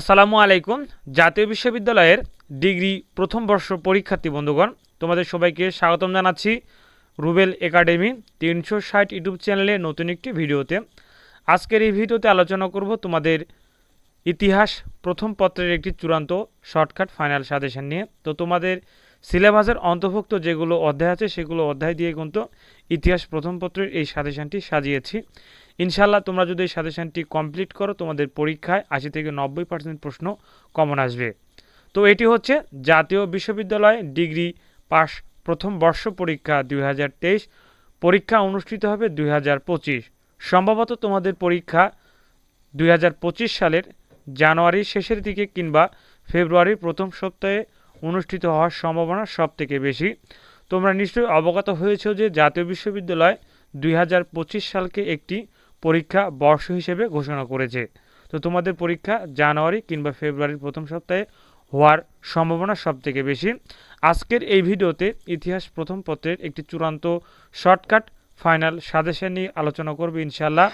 আসসালামু আলাইকুম। জাতীয় বিশ্ববিদ্যালয়ের ডিগ্রি প্রথম বর্ষ পরীক্ষার্থী বন্ধুগণ, তোমাদের সবাইকে স্বাগতম জানাচ্ছি রুবেল একাডেমি তিনশো ষাট ইউটিউব চ্যানেলে নতুন একটি ভিডিওতে। আজকের এই ভিডিওতে আলোচনা করব তোমাদের ইতিহাস, প্রথম পত্রের একটি চূড়ান্ত শর্টকাট, ফাইনাল সাজেশন নিয়ে। তো তোমাদের সিলেবাসের অন্তর্ভুক্ত যেগুলো অধ্যায় আছে, সেগুলো অধ্যায় দিয়ে কিন্তু ইতিহাস প্রথম পত্রের এই সাজেশনটি সাজিয়েছি। ইনশাল্লাহ তোমরা যদি এই সাজেশনটি কমপ্লিট করো, তোমাদের পরীক্ষায় আশি থেকে নব্বই পার্সেন্ট প্রশ্ন কমন আসবে। তো এটি হচ্ছে জাতীয় বিশ্ববিদ্যালয় ডিগ্রি পাস প্রথম বর্ষ পরীক্ষা দুই হাজার তেইশ। পরীক্ষা অনুষ্ঠিত হবে দুই হাজার পঁচিশ। সম্ভবত তোমাদের পরীক্ষা দুই হাজার পঁচিশ সালের জানুয়ারির শেষের দিকে কিংবা ফেব্রুয়ারির প্রথম সপ্তাহে অনুষ্ঠিত হওয়ার সম্ভাবনা সব থেকে বেশি। তোমরা নিশ্চয়ই অবগত হয়েছ যে জাতীয় বিশ্ববিদ্যালয় দুই হাজার পঁচিশ সালকে একটি পরীক্ষা বর্ষ হিসেবে ঘোষণা করেছে। তো তোমাদের পরীক্ষা জানুয়ারি কিংবা ফেব্রুয়ারির প্রথম সপ্তাহে হওয়ার সম্ভাবনা সব থেকে বেশি। আজকের এই ভিডিওতে ইতিহাস প্রথম পত্রের একটি চূড়ান্ত শর্টকাট, ফাইনাল সাজেশন নিয়ে আলোচনা করবে ইনশাল্লাহ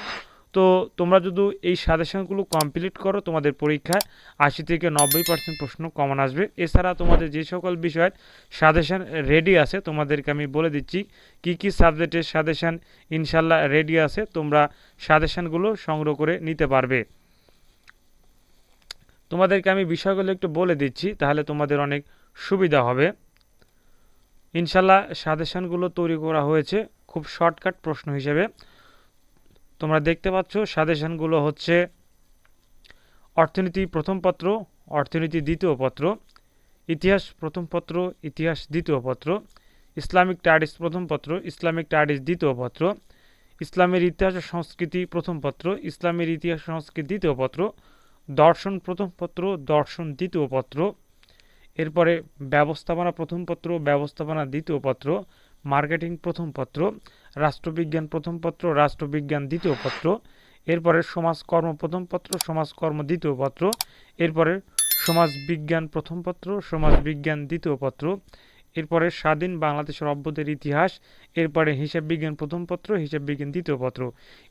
তো তোমরা যদি এই সাজেশনগুলো কমপ্লিট করো তোমাদের পরীক্ষায়, আশি থেকে নব্বই পার্সেন্ট প্রশ্ন কমন আসবে। এছাড়া তোমাদের যে সকল বিষয়ের সাজেশন রেডি আছে, তোমাদেরকে আমি বলে দিচ্ছি, কি কি সাবজেক্টের সাজেশন ইনশাল্লাহ রেডি আছে, তোমরা সাজেশনগুলো সংগ্রহ করে নিতে পারবে। তোমাদেরকে আমি বিষয়গুলো একটু বলে দিচ্ছি, তাহলে তোমাদের অনেক সুবিধা হবে। ইনশাল্লাহ সাজেশনগুলো তৈরি করা হয়েছে, খুব শর্টকাট প্রশ্ন হিসেবে। তোমরা দেখতে পাচ্ছ, সাজেশনগুলো হচ্ছে অর্থনীতি প্রথম পত্র, অর্থনীতি দ্বিতীয় পত্র, ইতিহাস প্রথম পত্র, ইতিহাস দ্বিতীয় পত্র, ইসলামিক স্টাডিজ প্রথম পত্র, ইসলামিক স্টাডিজ দ্বিতীয় পত্র, ইসলামের ইতিহাস ও সংস্কৃতি প্রথম পত্র, ইসলামের ইতিহাস সংস্কৃতি দ্বিতীয় পত্র, দর্শন প্রথম পত্র, দর্শন দ্বিতীয় পত্র, এরপরে ব্যবস্থাপনা প্রথম পত্র, ব্যবস্থাপনা দ্বিতীয় পত্র, মার্কেটিং প্রথম পত্র রাষ্ট্রবিজ্ঞান প্রথম পত্র, রাষ্ট্রবিজ্ঞান দ্বিতীয় পত্র, এরপরে সমাজকর্ম প্রথম পত্র সমাজকর্ম দ্বিতীয় পত্র, এরপরে সমাজবিজ্ঞান প্রথম পত্র সমাজবিজ্ঞান দ্বিতীয় পত্র এরপরে স্বাধীন বাংলাদেশের অভ্যদের ইতিহাস, এরপরে হিসাব বিজ্ঞান প্রথম পত্র, হিসাব বিজ্ঞান দ্বিতীয় পত্র।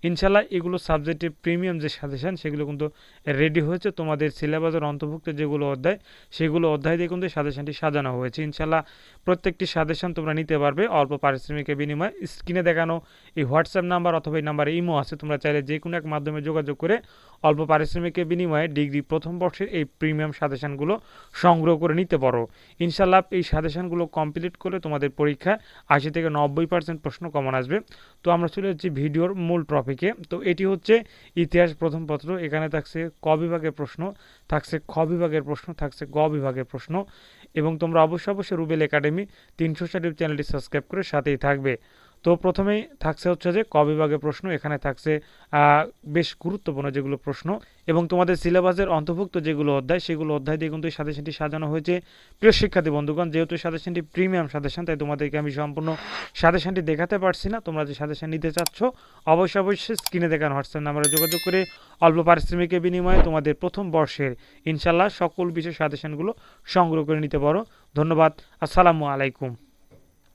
ইনশাল্লাহ এগুলো সাবজেক্টের প্রিমিয়াম যে সাজেশান, সেগুলো কিন্তু রেডি হয়েছে। তোমাদের সিলেবাসের অন্তর্ভুক্ত যেগুলো অধ্যায়, সেগুলো অধ্যায় দিয়ে কিন্তু সাজেশানটি সাজানো হয়েছে। ইনশাল্লাহ প্রত্যেকটি সাজেশান তোমরা নিতে পারবে। অল্প পারিশ্রমিকের বিনিময়ে স্ক্রিনে দেখানো এই হোয়াটসঅ্যাপ নাম্বার অথবা এই নাম্বারে ইমো আছে, তোমরা চাইলে যে কোনো এক মাধ্যমে যোগাযোগ করে অল্প পারিশ্রমিকের বিনিময়ে ডিগ্রি প্রথম বর্ষের এই প্রিমিয়াম সাজেশানগুলো সংগ্রহ করে নিতে পারো। ইনশাল্লাহ এই সাজেশানগুলো কমপ্লিট করলে তোমাদের পরীক্ষা আশি থেকে নব্বই পার্সেন্ট প্রশ্ন কমন আসবে। তো আমরা চলে যাচ্ছি ভিডিওর মূল টপিকে তো এটি হচ্ছে ইতিহাস প্রথম পত্র। এখানে থাকছে ক বিভাগের প্রশ্ন, থাকছে খ বিভাগের প্রশ্ন, থাকছে গ বিভাগের প্রশ্ন। এবং তোমরা অবশ্যই অবশ্যই রুবেল একাডেমি তিনশো ষাট চ্যানেলটি সাবস্ক্রাইব করে সাথেই থাকবে। তো প্রথমেই থাকছে হচ্ছে যে ক বিভাগের প্রশ্ন, এখানে থাকছে বেশ গুরুত্বপূর্ণ যেগুলো প্রশ্ন এবং তোমাদের সিলেবাসের অন্তর্ভুক্ত যেগুলো অধ্যায়, সেগুলো অধ্যায় দিয়ে কিন্তু সাজেশনটি সাজানো হয়েছে। প্রিয় শিক্ষার্থী বন্ধুগণ, যেহেতু সাজেশনটি প্রিমিয়াম সাজেশন, তাই তোমাদেরকে আমি সম্পূর্ণ সাজেশনটি দেখাতে পারছি না। তোমরা যে সাজেশন নিতে চাচ্ছ, অবশ্যই অবশ্যই স্ক্রিনে দেখানো হোয়াটসঅ্যাপ নাম্বারে যোগাযোগ করে অল্প পারিশ্রমিকের বিনিময়ে তোমাদের প্রথম বর্ষের ইনশাল্লাহ সকল বিষয় সাজেশনগুলো সংগ্রহ করে নিতে পারো। ধন্যবাদ। আসসালামু আলাইকুম।